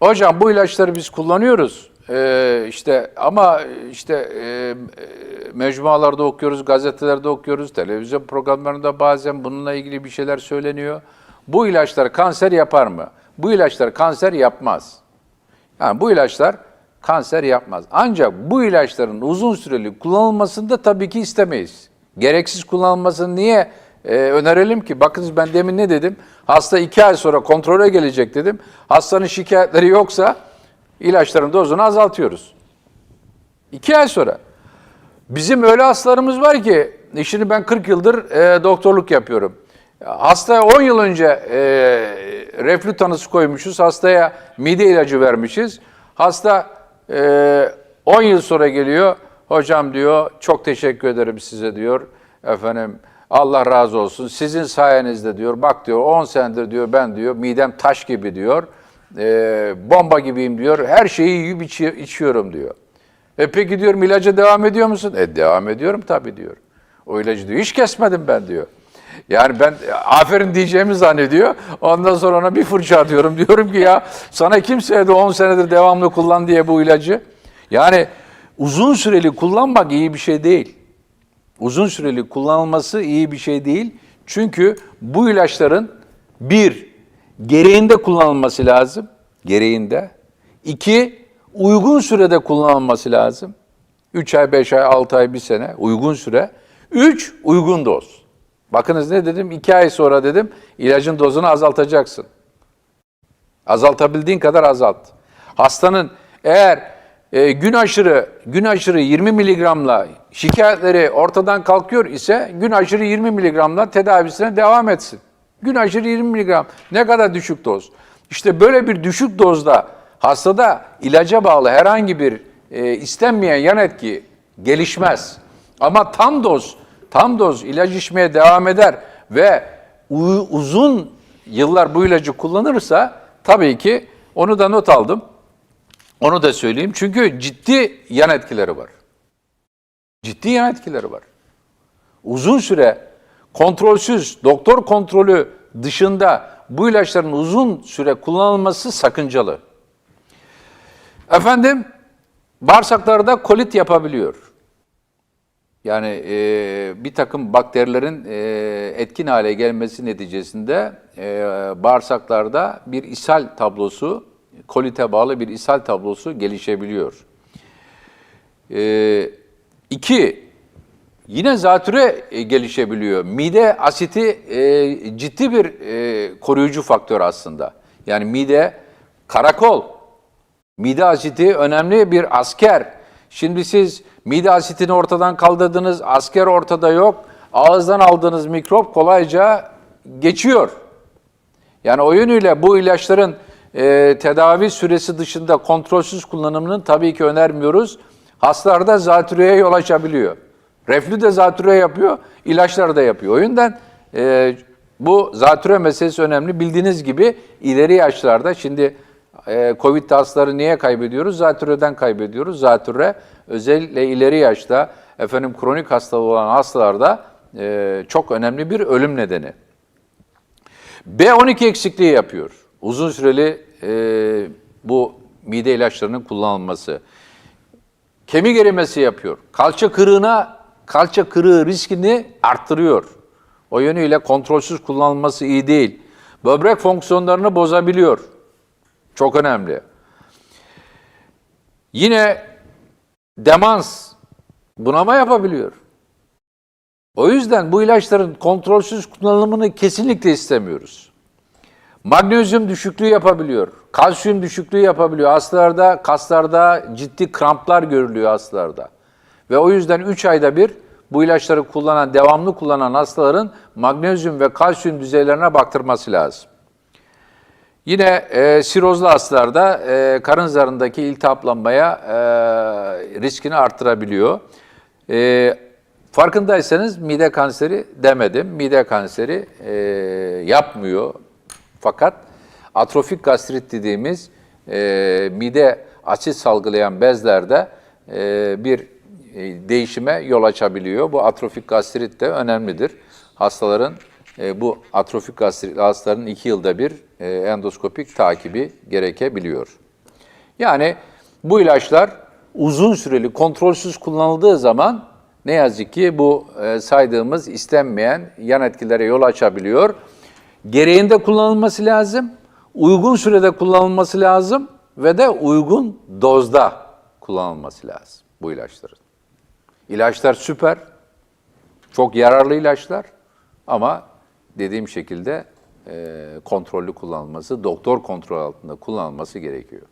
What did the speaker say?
Hocam bu ilaçları biz kullanıyoruz. Ee, işte ama işte e, e, mecmualarda okuyoruz, gazetelerde okuyoruz, televizyon programlarında bazen bununla ilgili bir şeyler söyleniyor. Bu ilaçlar kanser yapar mı? Bu ilaçlar kanser yapmaz. Yani bu ilaçlar kanser yapmaz. Ancak bu ilaçların uzun süreli kullanılmasını da tabii ki istemeyiz. Gereksiz kullanılmasını niye e, önerelim ki? Bakınız ben demin ne dedim? Hasta iki ay sonra kontrole gelecek dedim. Hastanın şikayetleri yoksa ilaçların dozunu azaltıyoruz. İki ay sonra. Bizim öyle hastalarımız var ki, şimdi ben 40 yıldır e, doktorluk yapıyorum. Hastaya 10 yıl önce e, reflü tanısı koymuşuz, hastaya mide ilacı vermişiz. Hasta e, 10 yıl sonra geliyor, hocam diyor, çok teşekkür ederim size diyor. Efendim Allah razı olsun, sizin sayenizde diyor, bak diyor 10 senedir diyor ben diyor, midem taş gibi diyor, e, bomba gibiyim diyor, her şeyi yiyip içi- içiyorum diyor. E peki diyorum ilaca devam ediyor musun? E devam ediyorum tabii diyor. O ilacı diyor hiç kesmedim ben diyor. Yani ben aferin diyeceğimi zannediyor. Ondan sonra ona bir fırça atıyorum. Diyorum ki ya sana kimseye de 10 senedir devamlı kullan diye bu ilacı. Yani uzun süreli kullanmak iyi bir şey değil. Uzun süreli kullanılması iyi bir şey değil. Çünkü bu ilaçların bir, gereğinde kullanılması lazım. Gereğinde. İki, uygun sürede kullanılması lazım. 3 ay, 5 ay, 6 ay, 1 sene uygun süre. 3 uygun doz. Bakınız ne dedim? 2 ay sonra dedim ilacın dozunu azaltacaksın. Azaltabildiğin kadar azalt. Hastanın eğer e, gün aşırı gün aşırı 20 miligramla şikayetleri ortadan kalkıyor ise gün aşırı 20 miligramla tedavisine devam etsin. Gün aşırı 20 miligram ne kadar düşük doz. İşte böyle bir düşük dozda hastada ilaca bağlı herhangi bir e, istenmeyen yan etki gelişmez. Ama tam doz, tam doz ilaç içmeye devam eder ve uzun yıllar bu ilacı kullanırsa tabii ki onu da not aldım. Onu da söyleyeyim. Çünkü ciddi yan etkileri var. Ciddi yan etkileri var. Uzun süre kontrolsüz, doktor kontrolü dışında bu ilaçların uzun süre kullanılması sakıncalı. Efendim, bağırsaklarda kolit yapabiliyor. Yani e, bir takım bakterilerin e, etkin hale gelmesi neticesinde e, bağırsaklarda bir ishal tablosu, kolite bağlı bir ishal tablosu gelişebiliyor. E, iki, yine zatüre e, gelişebiliyor. Mide asiti e, ciddi bir e, koruyucu faktör aslında. Yani mide karakol, Mide asiti önemli bir asker. Şimdi siz mide asitini ortadan kaldırdınız, asker ortada yok. Ağızdan aldığınız mikrop kolayca geçiyor. Yani o yönüyle bu ilaçların e, tedavi süresi dışında kontrolsüz kullanımını tabii ki önermiyoruz. Hastalarda zatürreye yol açabiliyor. Reflü de zatürre yapıyor, ilaçlar da yapıyor. O yüzden e, bu zatürre meselesi önemli. Bildiğiniz gibi ileri yaşlarda şimdi e, Covid hastaları niye kaybediyoruz? Zatürreden kaybediyoruz. Zatürre özellikle ileri yaşta efendim kronik hastalığı olan hastalarda e, çok önemli bir ölüm nedeni. B12 eksikliği yapıyor. Uzun süreli e, bu mide ilaçlarının kullanılması. Kemik erimesi yapıyor. Kalça kırığına, kalça kırığı riskini arttırıyor. O yönüyle kontrolsüz kullanılması iyi değil. Böbrek fonksiyonlarını bozabiliyor. Çok önemli. Yine demans, bunama yapabiliyor. O yüzden bu ilaçların kontrolsüz kullanımını kesinlikle istemiyoruz. Magnezyum düşüklüğü yapabiliyor, kalsiyum düşüklüğü yapabiliyor. Hastalarda, kaslarda ciddi kramplar görülüyor hastalarda. Ve o yüzden 3 ayda bir bu ilaçları kullanan, devamlı kullanan hastaların magnezyum ve kalsiyum düzeylerine baktırması lazım. Yine e, sirozlu hastalarda e, karın zarındaki iltihaplanmaya e, riskini arttırabiliyor. E, farkındaysanız mide kanseri demedim. Mide kanseri e, yapmıyor. Fakat atrofik gastrit dediğimiz e, mide asit salgılayan bezlerde e, bir e, değişime yol açabiliyor. Bu atrofik gastrit de önemlidir. Hastaların e, bu atrofik gastrit hastaların iki yılda bir e, endoskopik takibi gerekebiliyor. Yani bu ilaçlar uzun süreli kontrolsüz kullanıldığı zaman ne yazık ki bu e, saydığımız istenmeyen yan etkilere yol açabiliyor. Gereğinde kullanılması lazım, uygun sürede kullanılması lazım ve de uygun dozda kullanılması lazım bu ilaçların. İlaçlar süper, çok yararlı ilaçlar ama dediğim şekilde e, kontrollü kullanılması, doktor kontrol altında kullanılması gerekiyor.